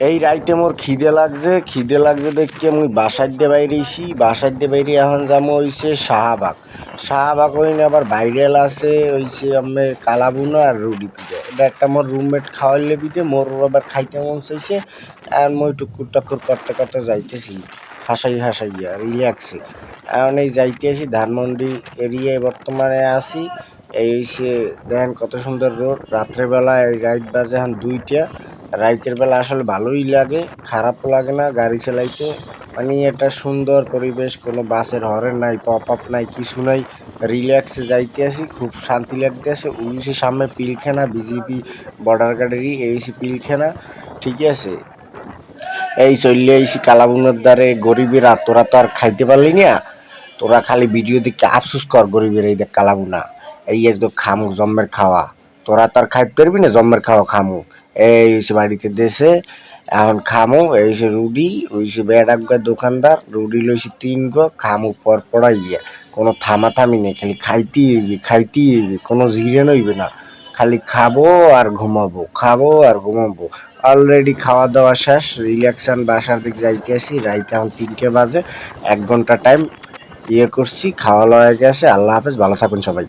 এই রাইতে মোর খিদে লাগছে খিদে লাগছে দেখে মুই বাসার দিয়ে বাইরেছি বাসার দিয়ে বাইরে এখন যাব হইছে শাহবাগ। শাহবাগ হইনে আবার ভাইরাল আছে, হইছে আমি কালাবুনা আর রুডি পিঠে। এটা একটা মোর রুমমেট খাওয়াইলে পিঠে, মোর আবার খাইতে মন চাইছে। আর মই টুকুর টাকুর করতে করতে যাইতেছি, হাসাই হাসাইয়া রিল্যাক্সে এখন এই যাইতেছি ধানমন্ডি এরিয়ায় বর্তমানে আছি। এই হইছে, দেখেন কত সুন্দর রোড। রাত্রেবেলা এই রাইত বাজে এখন দুইটা। রাইতের বেলা আসলে ভালোই লাগে, খারাপও লাগে না গাড়ি চালাইতে। মানে একটা সুন্দর পরিবেশ, কোনো বাসের হরেন নাই পপ আপ নাই, কিছু নাই। রিল্যাক্সে যাইতে আসি, খুব শান্তি লাগতে আছে উনিশে সামনে পিলখানা, বিজেপি বর্ডার গাড়ি এই হচ্ছে পিলখানা ঠিক আছে। এই চললে এইসি কালাবুনের দ্বারে গরিবেরা তোরা তো আর খাইতে পারলি না। তোরা খালি ভিডিও দেখে আফসোস কর গরিবের এই দেখ কালাবুনা। এই আজ তো খামু জম্মের খাওয়া। তোরা তো আর খাইতে পারবি না, জম্মের খাওয়া খামু। এই হচ্ছে বাড়িতে দেশে, এখন খামু, এই সে রুডি ওই সে বেড়াক দোকানদার রুডি লইছি তিন গো, খামু পর পড়াইয়া কোনো থামা থামি নেই, খালি খাইতেই হইবি খাইতেই হইবি, কোনো জিরে হইবে না। খালি খাব আর ঘুমাবো, খাব আর ঘুমাবো। অলরেডি খাওয়া দাওয়া শেষ রিল্যাক্সান বাসার দিকে যাইতে আসি, রাইতে এখন তিনটে বাজে, এক ঘণ্টা টাইম ইয়ে করছি, খাওয়া লওয়া গেছে, আল্লাহ হাফেজ, ভালো থাকুন সবাই।